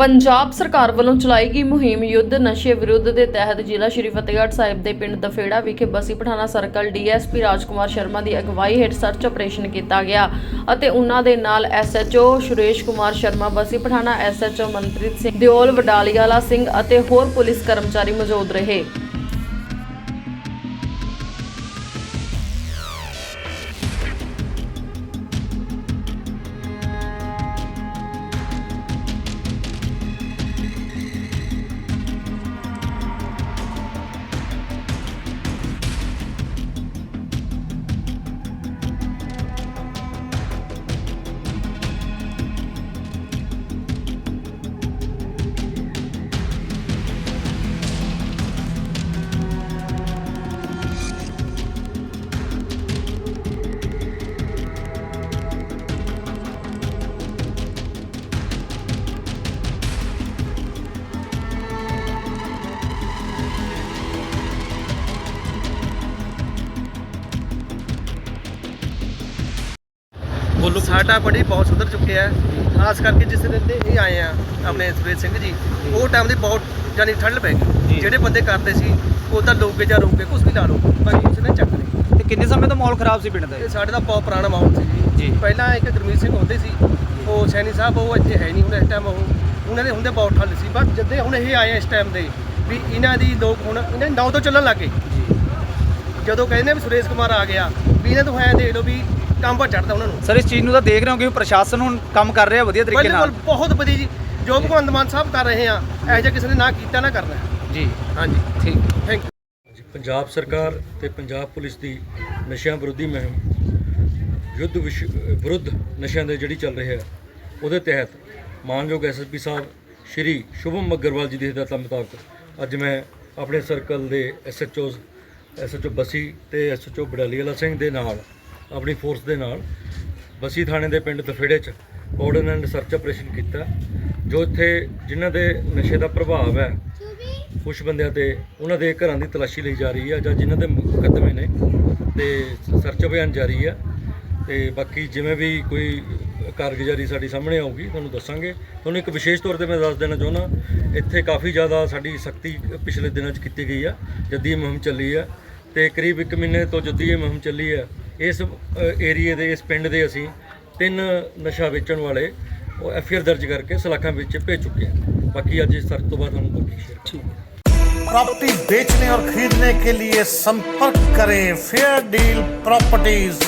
ਪੰਜਾਬ ਸਰਕਾਰ ਵੱਲੋਂ ਚਲਾਈ ਗਈ ਮੁਹਿੰਮ ਯੁੱਧ ਨਸ਼ੇ ਵਿਰੁੱਧ ਦੇ ਤਹਿਤ ਜ਼ਿਲ੍ਹਾ ਸ਼੍ਰੀ ਫਤਿਹਗੜ੍ਹ ਸਾਹਿਬ ਦੇ ਪਿੰਡ ਦਫੇੜਾ ਵਿਖੇ ਬਸੀ ਪਠਾਣਾ ਸਰਕਲ ਡੀਐਸਪੀ ਰਾਜਕੁਮਾਰ ਸ਼ਰਮਾ ਦੀ ਅਗਵਾਈ ਹੇਠ ਸਰਚ ਆਪਰੇਸ਼ਨ ਕੀਤਾ ਗਿਆ ਅਤੇ ਉਹਨਾਂ ਦੇ ਨਾਲ ਐਸਐਚਓ ਸੁਰੇਸ਼ ਕੁਮਾਰ ਸ਼ਰਮਾ, ਬਸੀ ਪਠਾਣਾ ਐਸਐਚਓ ਮਨਪ੍ਰੀਤ ਸਿੰਘ, ਦਿਓਲ ਵਡਾਲੀਵਾਲਾ ਸਿੰਘ ਅਤੇ ਹੋਰ ਪੁਲਿਸ ਕਰਮਚਾਰੀ ਮੌਜੂਦ ਰਹੇ। ਬੋਲੋ ਸਾਡਾ ਬੜੀ ਬਹੁਤ ਸੁਧਰ ਚੁੱਕਿਆ ਹੈ। ਖਾਸ ਕਰਕੇ ਜਿਸ ਦਿਨ ਤੇ ਇਹ ਆਏ ਆ ਆਪਣੇ ਸੁਰੇਸ਼ ਸਿੰਘ ਜੀ ਉਹ ਟਾਈਮ ਦੀ ਬਹੁਤ ਜਾਨੀ ਠੰਡ ਪੈ ਗਈ। ਜਿਹੜੇ ਬੰਦੇ ਕਰਦੇ ਸੀ ਉਹ ਤਾਂ ਲੋਕੇ ਜਾਂ ਰੋਕੇ ਕੁਝ ਵੀ ਲਾ ਲਓ ਬਾਕੀ ਉਸ ਨੇ ਚੱਕ ਲਈ ਤੇ ਕਿੰਨੇ ਸਮੇਂ ਤੋਂ ਮਾਹੌਲ ਖਰਾਬ ਸੀ ਪਿੰਡ ਦਾ ਇਹ? ਸਾਡੇ ਦਾ ਬਹੁਤ ਪੁਰਾਣਾ ਮਾਹੌਲ ਸੀ ਜੀ। ਪਹਿਲਾਂ ਇੱਕ ਗੁਰਮੀਤ ਸਿੰਘ ਹੁੰਦੇ ਸੀ ਉਹ ਸੈਣੀ ਸਾਹਿਬ ਉਹ ਇੱਥੇ ਹੈ ਨਹੀਂ ਹੁਣ ਇਸ ਟਾਈਮ ਉਹ। ਉਹਨਾਂ ਦੇ ਹੁੰਦੇ ਬਹੁਤ ਠੱਲ ਸੀ ਬਸ ਜਦੇ ਹੁਣ ਇਹ ਆਏ ਇਸ ਟਾਈਮ ਦੇ ਵੀ ਇਹਨਾਂ ਦੀ ਲੋਕ ਹੁਣ ਇਹਨਾਂ ਨੌ ਤੋਂ ਚੱਲਣ ਲੱਗੇ ਜਦੋਂ ਕਹਿੰਦੇ ਵੀ ਸੁਰੇਸ਼ ਕੁਮਾਰ ਆ ਗਿਆ ਵੀ ਇਹਨਾਂ ਤੋਂ ਐ ਦੇਖ ਲਓ ਵੀ ਕੰਮ ਪਰ ਚੜਦਾ ਉਹਨਾਂ ਨੂੰ। ਸਰ ਇਸ ਚੀਜ਼ ਨੂੰ ਤਾਂ ਦੇਖ ਰਹੇ ਹੋ ਕਿ ਪ੍ਰਸ਼ਾਸਨ ਹੁਣ ਕੰਮ ਕਰ ਰਿਹਾ ਵਧੀਆ ਤਰੀਕੇ ਨਾਲ। ਬਿਲਕੁਲ ਬਹੁਤ ਵਧੀਆ ਜੀ ਜੋ ਭਗਵੰਤ ਮਾਨ ਸਾਹਿਬ ਕਰ ਰਹੇ ਆ ਇਹੋ ਜਿਹਾ ਕਿਸੇ ਨੇ ਨਾ ਕੀਤਾ ਨਾ ਕਰਨਾ। ਜੀ। ਹਾਂਜੀ। ਠੀਕ। ਥੈਂਕ ਯੂ ਜੀ, ਪੰਜਾਬ ਸਰਕਾਰ ਤੇ ਪੰਜਾਬ ਪੁਲਿਸ ਦੀ ਨਸ਼ਿਆਂ ਵਿਰੋਧੀ ਮੁਹਿੰਮ ਯੁੱਧ ਵਿਸ਼- ਵਿਰੁੱਧ ਨਸ਼ਿਆਂ ਦੇ ਜਿਹੜੀ ਚੱਲ ਰਹੀ ਹੈ ਉਹਦੇ ਤਹਿਤ ਮਾਨਯੋਗ ਐਸਐਸਪੀ ਸਾਹਿਬ ਸ਼੍ਰੀ ਸ਼ੁਭਮ ਅਗਰਵਾਲ ਜੀ ਦੇ ਹਦਾਇਤਾਂ ਮੁਤਾਬਕ ਅੱਜ ਮੈਂ ਆਪਣੇ ਸਰਕਲ ਦੇ ਐਸਐਚਓਜ਼ ਐਸਐਚਓ ਬਸੀ ਤੇ ਐਸਐਚਓ ਬਡਾਲੀ ਵਾਲਾ ਸਿੰਘ ਦੇ ਨਾਲ ਆਪਣੀ ਫੋਰਸ ਦੇ ਨਾਲ ਬਸੀ ਥਾਣੇ ਦੇ ਪਿੰਡ ਦਫੇੜੇ 'ਚ ਕੋਆਰਡੀਨੇਟ ਸਰਚ ਆਪਰੇਸ਼ਨ ਕੀਤਾ, ਜੋ ਇੱਥੇ ਜਿਨ੍ਹਾਂ ਦੇ ਨਸ਼ੇ ਦਾ ਪ੍ਰਭਾਵ ਹੈ ਕੁਝ ਬੰਦਿਆਂ ਤੇ ਉਹਨਾਂ ਦੇ ਘਰਾਂ ਦੀ ਤਲਾਸ਼ੀ ਲਈ ਜਾ ਰਹੀ ਹੈ ਜਾਂ ਜਿਨ੍ਹਾਂ ਦੇ ਮੁਕੱਦਮੇ ਨੇ ਤੇ ਸਰਚ ਅਭਿਆਨ ਜਾਰੀ ਹੈ ਤੇ ਬਾਕੀ ਜਿਵੇਂ ਵੀ ਕੋਈ ਕਾਰਗੁਜ਼ਾਰੀ ਸਾਡੀ ਸਾਹਮਣੇ ਆਊਗੀ, ਤੁਹਾਨੂੰ ਦੱਸਾਂਗੇ। ਤੁਹਾਨੂੰ ਇੱਕ ਵਿਸ਼ੇਸ਼ ਤੌਰ ਤੇ ਮੈਂ ਦੱਸ ਦੇਣਾ ਚਾਹੁੰਦਾ, ਇੱਥੇ ਕਾਫੀ ਜ਼ਿਆਦਾ ਸਾਡੀ ਸਖਤੀ ਪਿਛਲੇ ਦਿਨਾਂ 'ਚ ਕੀਤੀ ਗਈ ਆ, ਜੱਦੀ ਇਹ ਮੁਹਿੰਮ ਚੱਲੀ ਆ ਤੇ ਕਰੀਬ 1 ਮਹੀਨੇ ਤੋਂ ਜੱਦੀ ਇਹ ਮੁਹਿੰਮ ਚੱਲੀ ਆ। ਇਸ ਏਰੀਏ ਦੇ ਇਸ ਪਿੰਡ ਦੇ ਅਸੀਂ ਤਿੰਨ ਨਸ਼ਾ ਵੇਚਣ ਵਾਲੇ ਉਹ ਐਫਆਈਆਰ ਦਰਜ ਕਰਕੇ ਸਲਾਖਾਂ ਵਿੱਚ ਭੇਜ ਚੁੱਕੇ ਆ ਬਾਕੀ ਅੱਜ ਇਸ ਸਰਚ ਤੋਂ ਬਾਅਦ ਤੁਹਾਨੂੰ ਬਾਕੀ ਸ਼ੇਅਰ ਠੀਕ प्रॉपर्टी बेचने और खरीदने के लिए संपर्क करें फेयर डील प्रॉपर्टीज